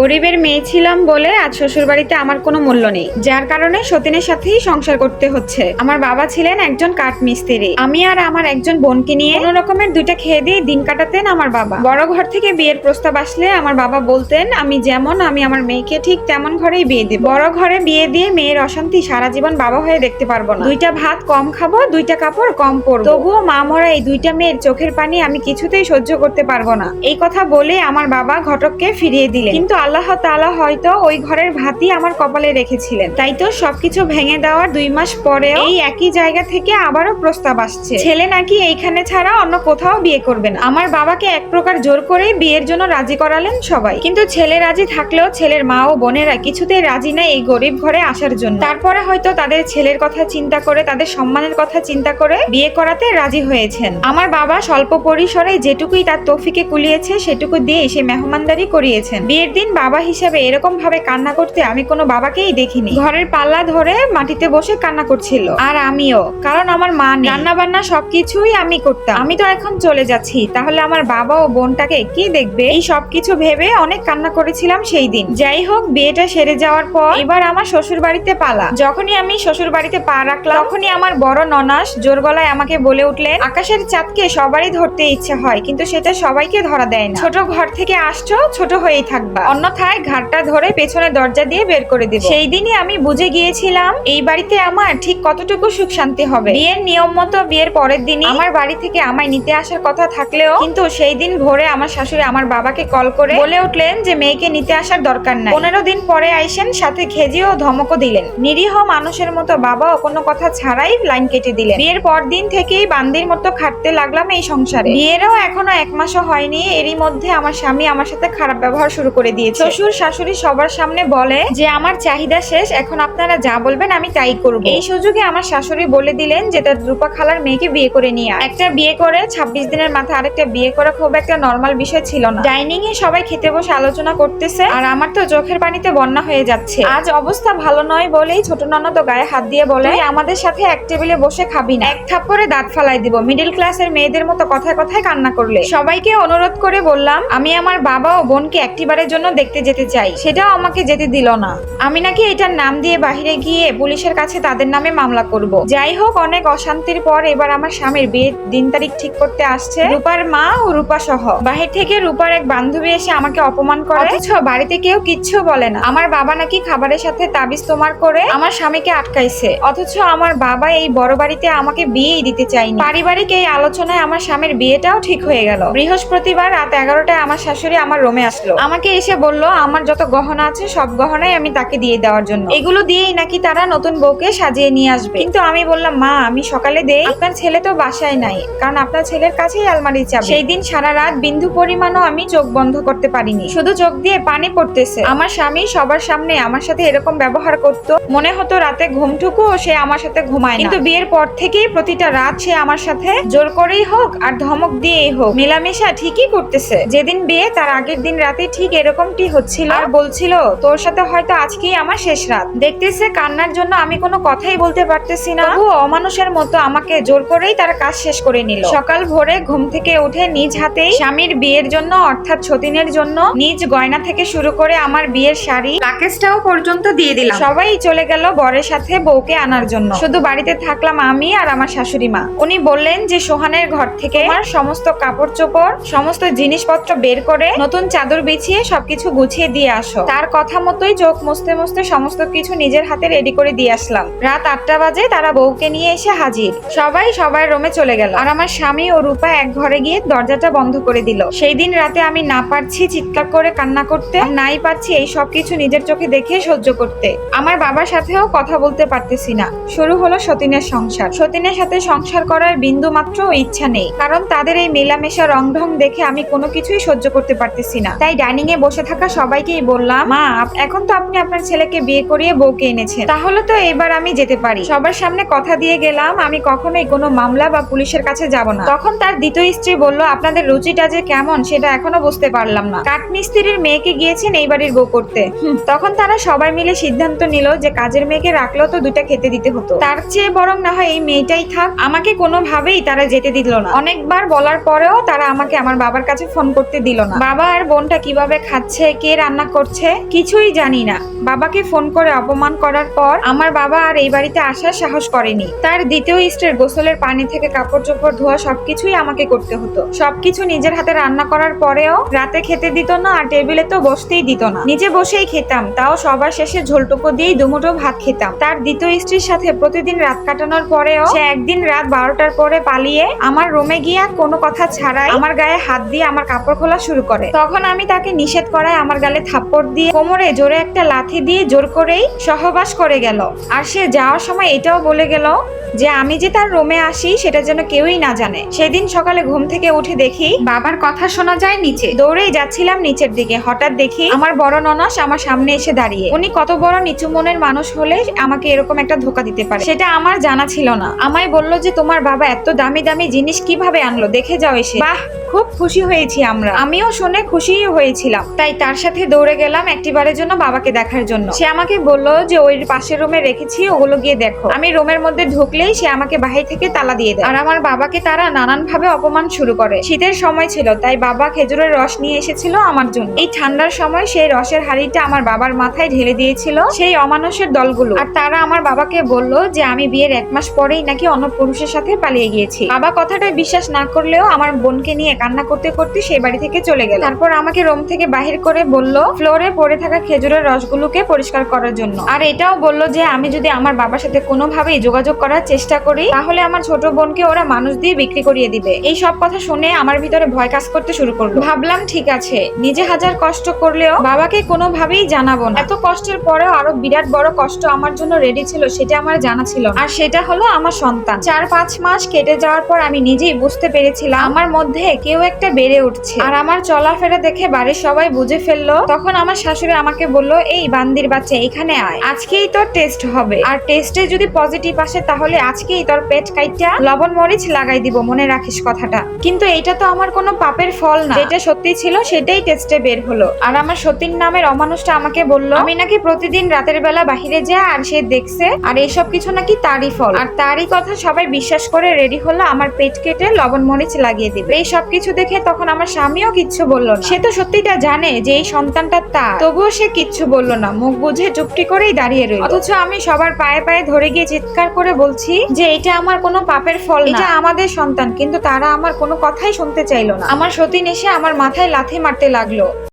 গরিবের মেয়ে ছিলাম বলে আজ শ্বশুর বাড়িতে আমার কোনো মূল্য নেই। যার কারণে সতীনের সাথেই সংসার করতে হচ্ছে। আমার বাবা ছিলেন একজন কাঠ মিস্ত্রি আমি আর আমার একজন বোনকে নিয়ে কোনো রকমের দুইটা খেয়ে দিয়ে দিন কাটাতেন আমার বাবা। বড় ঘর থেকে বিয়ের প্রস্তাব আসলে আমার বাবা বলতেন, আমি যেমন, আমি আমার মেয়েকে ঠিক তেমন ঘরেই বিয়ে দিব। বড় ঘরে বিয়ে দিয়ে মেয়ের অশান্তি সারা জীবন বাবা হয়ে দেখতে পারব না। দুইটা ভাত কম খাব, দুইটা কাপড় কম পরবো। তবুও মা মরা এই দুইটা মেয়ের চোখের পানি আমি কিছুতেই সহ্য করতে পারব না। এই কথা বলে আমার বাবা ঘটককে ফিরিয়ে দিলেন। কিন্তু আল্লাহ তাআলা হয়তো ওই ঘরের ভাতি আমার কপালে রেখেছিলেন। তাই তো সবকিছু ভেঙে দেওয়ার দুই মাস পরে এই একই জায়গা থেকে আবারও প্রস্তাব আসছে। ছেলে নাকি এইখানে ছাড়া অন্য কোথাও বিয়ে করবে না। আমার বাবাকে এক প্রকার জোর করে বিয়ের জন্য রাজি করালেন সবাই। কিন্তু ছেলে রাজি থাকলেও ছেলের মা ও বোনেরা কিছুতেই রাজি নাই এই গরিব ঘরে আসার জন্য। তারপরে হয়তো তাদের ছেলের কথা চিন্তা করে, তাদের সম্মানের কথা চিন্তা করে বিয়ে করাতে রাজি হয়েছেন। আমার বাবা স্বল্প পরিসরে যেটুকুই তার তৌফিকে কুলিয়েছে, সেটুকু দিয়ে সে মেহমানদারি করিয়েছেন। বিয়ের দিন বাবা হিসাবে এরকম ভাবে কান্না করতে আমি কোনো বাবাকেই দেখিনি। ঘরের পাল্লা ধরে মাটিতে বসে কান্না করছিল। আর আমিও, কারণ আমার মা রান্না বান্না সবকিছুই আমি করতাম। আমি তো এখন চলে যাচ্ছি। তাহলে আমার বাবা ও বোনটাকে কি দেখবে? এই সবকিছু ভেবে অনেক কান্না করেছিলাম সেই দিন। যাই হোক, বিয়েটা সেরে যাওয়ার পর এবার আমার শ্বশুর বাড়িতে পালা। যখনই আমি শ্বশুর বাড়িতে পা রাখলাম, তখনই আমার বড় ননাস জোর গলায় আমাকে বলে উঠলেন, আকাশের চাঁদকে সবারই ধরতে ইচ্ছে হয়, কিন্তু সেটা সবাইকে ধরা দেয় না। ছোট ঘর থেকে আসছো, ছোট হয়েই থাকবা। অন্যথায় ঘাটটা ধরে পেছনে দরজা দিয়ে বের করে দিব সেই দিনই আমি বুঝে গিয়েছিলাম, এই বাড়িতে আমার ঠিক কতটুকু সুখ শান্তি হবে। বিয়ের নিয়ম মতো বিয়ের পরের দিনই আমার বাড়ি থেকে আমায় নিতে আসার কথা থাকলেও কিন্তু সেই দিন ভোরে আমার শাশুড়ি আমার বাবাকে কল করে বলে উঠলেন যে মেয়েকে নিতে আসার দরকার নাই। পনেরো দিন পরে আইসেন, সাথে খেজি ও ধমকও দিলেন। নিরীহ মানুষের মতো বাবাও কোনো কথা ছাড়াই লাইন কেটে দিলেন। বিয়ের পর দিন থেকেই বান্দির মতো খাটতে লাগলাম এই সংসারে। বিয়েরও এখনও এক মাসও হয়নি, এরই মধ্যে আমার স্বামী আমার সাথে খারাপ ব্যবহার শুরু করে দিয়েছে। শ্বশুর শাশুড়ি সবার সামনে বলে যে, আমার চাহিদা শেষ, এখন আপনারা যা বলবেন আমি তাই করব। এই সুযোগে আমার শাশুড়ি বলে দিলেন যে তার রূপা খালার মেয়েকে বিয়ে করে নিয়ে একটা বিয়ে করে ছাব্বিশ দিনের মাথায় আরেকটা বিয়ে করা খুব একটা নর্মাল বিষয় ছিল না। ডাইনিং এ সবাই খেতে বসে আলোচনা করতেছে, আর আমার তো চোখের পানিতে বন্যা হয়ে যাচ্ছে। আজ অবস্থা ভালো নয় বলেই ছোট ননদ তো গায়ে হাত দিয়ে বলে আমাদের সাথে এক টেবিলে বসে খাবি না। এক থাপ্পড়ে দাঁত ফালাই দিব। মিডিল ক্লাসের মেয়েদের মতো কথায় কথায় কান্না করলে। সবাইকে অনুরোধ করে বললাম, আমি আমার বাবা ও বোনকে একটিবারের জন্য দেখতে যেতে চাই, সেটাও আমাকে যেতে দিল না। আমি নাকি এটার নাম দিয়ে বাহিরে গিয়ে পুলিশের কাছে তাদের নামে মামলা করব। যাই হোক, অনেক অশান্তির পর এবার আমার স্বামীর বিয়ের দিন তারিখ ঠিক করতে আসছে। রূপার মা ও রূপা সহ। বাহির থেকে রূপার এক বান্ধবী এসে আমাকে অপমান করে। অথচ বাড়িতে কেউ কিচ্ছু বলে না। আমার বাবা নাকি খাবারের সাথে তাবিজ তোমার করে আমার স্বামীকে আটকাইছে। অথচ আমার বাবা এই বড় বাড়িতে আমাকে বিয়েই দিতে চাইনি পারিবারিক এই আলোচনায় আমার স্বামীর বিয়েটাও ঠিক হয়ে গেল। বৃহস্পতিবার রাত এগারোটায় আমার শাশুড়ি আমার রোমে আসলো। আমাকে এসে বলল, আমার যত গহনা আছে, সব গহনাই আমি তাকে দিয়ে দেওয়ার জন্য। এগুলো দিয়েই নাকি তারা নতুন বউকে সাজিয়ে নিয়ে আসবে। কিন্তু আমি বললাম, মা, আমি সকালে দেই। আপনার ছেলে তো বাসায় নাই, কারণ আপনার ছেলের কাছেই আলমারি চাবি। সেই দিন সারা রাত বিন্দু পরিমাণও আমি চোখ বন্ধ করতে পারিনি। শুধু চোখ দিয়ে পানি পড়তেছে। আমার স্বামী সবার সামনে আমার সাথে এরকম ব্যবহার করত। মনে হতো রাতে ঘুমটুকু সে আমার সাথে ঘুমায় কিন্তু বিয়ের পর থেকেই প্রতিটা রাত সে আমার সাথে জোর করেই হোক আর ধমক দিয়েই হোক। মেলামেশা ঠিকই করতেছে। যেদিন বিয়ে, তার আগের দিন রাতে ঠিক এরকমটি হচ্ছিল। আর বলছিল, তোর সাথে হয়তো আজকেই আমার শেষ রাত। দেখতেছে কান্নার জন্য আমি কোনো কথাই বলতে পারতেছি না। তবু অমানুষের মতো আমাকে জোর করেই তার কাজ শেষ করে নিল। সকাল ভোরে ঘুম থেকে উঠে নিজ হাতেই স্বামীর বিয়ের জন্য, অর্থাৎ সতীনের জন্য, নিজ গয়না থেকে শুরু করে আমার বিয়ের শাড়ি লাকেজটাও পর্যন্ত দিয়ে দিলাম। সবাই চলে গেল বরের সাথে বউকে আনার জন্য। শুধু বাড়িতে থাকলাম আমি আর আমার শাশুড়ি মা। উনি বললেন যে, সোহানের ঘর থেকে আমার সমস্ত কাপড় চোপড়, সমস্ত জিনিসপত্র বের করে নতুন চাদর বিছিয়ে সবকিছু গুছিয়ে দিয়ে আসো। তার কথা মতোই চোখ মুছতে মুছতে সমস্ত কিছু নিজের হাতে রেডি করে দিয়ে আসলাম। রাত আটটা বাজে, তারা বউকে নিয়ে এসে হাজির। সবাই সবার রোমে চলে গেল। আর আমার স্বামী ও রূপা এক ঘরে গিয়ে দরজাটা বন্ধ করে দিল। সেই দিন রাতে আমি না পারছি চিৎকার করে কান্না করতে নাই পারছি এই সব কিছু নিজের চোখে দেখে সহ্য করতে। আমার বাবার সাথেও কথা বলতে পারতেছি না। শুরু হলো সতীনের সংসার। সতীনের সাথে সংসার করার বিন্দু মাত্র ইচ্ছা নেই। কারণ তাদের এই মেলামেশা রং ঢং দেখে আমি কোনো কিছুই সহ্য করতে পারতেছি না। তাই ডাইনিং এ বসে থাকা সবাইকেই বললাম, মা এখন তো আপনি আপনার ছেলেকে বিয়ে করিয়ে বউকে এনেছেন। তাহলে তো এবার আমি যেতে পারি। সবার সামনে কথা দিয়ে গেলাম, আমি কখনোই কোনো মামলা বা পুলিশের কাছে যাব না। তখন তার দ্বিতীয় স্ত্রী বলল, আপনাদের রুচিটা যে কেমন, সেটা এখনও বুঝতে পারলাম না। কাঠমিস্ত্রির মেয়েকে গিয়েছেন এই বাড়ির বউ করতে। তখন তারা সবাই মিলে সিদ্ধান্ত নিল যে কাজের মেয়েকে রাখলেও তো দুইটা খেতে দিতে হতো। তার চেয়ে বরং না হয় এই মেয়েটাই থাক, আমাকে কোনোভাবেই তারা যেতে দিল না। অনেকবার বলার পরেও তারা আমাকে আমার বাবার কাছে ফোন করতে দিল না। বাবা আর বোনটা কীভাবে খাচ্ছে দিচ্ছে কে রান্না করছে, কিছুই জানি না। বাবাকে ফোন করে অপমান করার পর আমার বাবা আর এই বাড়িতে আসার সাহস করেনি। তার দ্বিতীয় স্ত্রীর গোসলের পানি থেকে কাপড় চোপড় ধোয়া সবকিছুই আমাকে করতে হতো। সবকিছু নিজের হাতে রান্না করার পরেও রাতে খেতে দিত না আর টেবিলে তো বসতেই দিত না। নিজে বসেই খেতাম, তাও সবার শেষে ঝোলটুকু দিয়েই দুমুটো ভাত খেতাম। তার দ্বিতীয় স্ত্রীর সাথে প্রতিদিন রাত কাটানোর পরেও সে একদিন রাত বারোটার পরে পালিয়ে আমার রুমে গিয়া কোনো কথা ছাড়াই আমার গায়ে হাত দিয়ে আমার কাপড় খোলা শুরু করে। তখন আমি তাকে নিষেধ করায় আমার গালে থাপ্পড় দিয়ে কোমরে জোরে একটা লাথি দিয়ে জোর করেই সহবাস করে গেল। আর সে যাওয়ার সময় এটাও বলে গেল যে, আমি যে তার রুমে আসি, সেটা যেন কেউই না জানে। সেদিন সকালে ঘুম থেকে উঠে দেখি বাবার কথা শোনা যায় নিচে। দৌড়েই যাচ্ছিলাম নিচের দিকে। হঠাৎ দেখি আমার বড় ননস আমার সামনে এসে দাঁড়িয়ে। উনি কত বড় নিচু মনের মানুষ হলে আমাকে এরকম একটা ধোকা দিতে পারে? সেটা আমার জানা ছিল না। আমায় বলল যে, তোমার বাবা এত দামি দামি জিনিস কীভাবে আনলো? দেখে যাও এসে। বাহ, খুব খুশি হয়েছি আমরা। আমিও শুনে খুশি হয়েছিলাম। তাই তার সাথে দৌড়ে গেলাম একটিবারের জন্য বাবাকে দেখার জন্য। সে আমাকে বলল যে, ওই পাশের রুমে রেখেছি, ওগুলো গিয়ে দেখো। আমি রুমের মধ্যে ঢুকলেই সে আমাকে বাহির থেকে তালা দিয়ে দেয়। আর আমার বাবাকে তারা নানান ভাবে অপমান শুরু করে। শীতের সময় ছিল, তাই বাবা খেজুরের রস নিয়ে এসেছিল আমার জন্য। এই ঠান্ডার সময় সেই রসের হাড়িটা আমার বাবার মাথায় ঢেলে দিয়েছিল সেই অমানুষের দলগুলো। আর তারা আমার বাবাকে বলল যে, আমি বিয়ের এক মাস পরেই নাকি অন্য পুরুষের সাথে পালিয়ে গিয়েছি। বাবা কথাটা বিশ্বাস না করলেও আমার বোনকে নিয়ে কান্না করতে করতে সেই বাড়ি থেকে চলে গেল। তারপর আমাকে রুম থেকে বাহির করে বলল, ফ্লোরে পড়ে থাকা খেজুরের রসগুলোকে পরিষ্কার করার জন্য। আর এটাও বলল যে, আমি যদি আমার বাবার সাথে কোনোভাবেই যোগাযোগ করার চেষ্টা করি, তাহলে আমার ছোট বোনকে ওরা মানুষ দিয়ে বিক্রি করিয়ে দিবে। এই সব কথা শুনে আমার ভিতরে ভয় কাজ করতে শুরু করল। ভাবলাম, ঠিক আছে, নিজে হাজার কষ্ট করলেও বাবাকে কোনোভাবেই জানাব না। এত কষ্টের পরেও আরও বিরাট বড় কষ্ট আমার জন্য রেডি ছিল, সেটা আমার জানা ছিল আর সেটা হলো আমার সন্তান। চার পাঁচ মাস কেটে যাওয়ার পর আমি নিজেই বুঝতে পেরেছিলাম, আমার মধ্যে কেউ একটা বেড়ে উঠছে। আর আমার চলাফেরা দেখে বাড়ির সবাই বুঝে ফেলল। তখন আমার শাশুড়ি আমাকে বলল, এই বান্দির বাচ্চা, এখানে আয়। আজকেই তোর টেস্ট হবে। আর টেস্টে যদি পজিটিভ আসে, তাহলে আজকেই তোর পেট কাইটা লবণ মরিচ লাগাই দিব, মনে রাখিস কথাটা। কিন্তু এটা তো আমার কোনো পাপের ফল না। যেটা সত্যি ছিল, সেটাই টেস্টে বের হলো। আর আমার সতীন নামের অমানুষটা আমাকে বলল, আমি নাকি প্রতিদিন রাতের বেলা বাহিরে যাই আর সে দেখছে, আর এইসব কিছু নাকি তারই ফল। আর তারই কথা সবাই বিশ্বাস করে রেডি হলো, আমার পেট কেটে লবণ মরিচ লাগিয়ে দিবে। এই সব কিছু দেখে তখন আমার স্বামীও কিচ্ছু বলল সে তো সত্যিটা জানে যে এই সন্তানটা তার। তবুও সে কিচ্ছু বলল না মুখ বুঝে চুপটি করেই দাঁড়িয়ে রইল। অথচ আমি সবার পায়ে পায়ে ধরে গিয়ে চিৎকার করে বলছি যে এটা আমার কোনো পাপের ফল না। এটা আমাদের সন্তান কিন্তু তারা আমার কোনো কথাই শুনতে চাইল না। আমার সতীন এসে আমার মাথায় লাথি মারতে লাগল।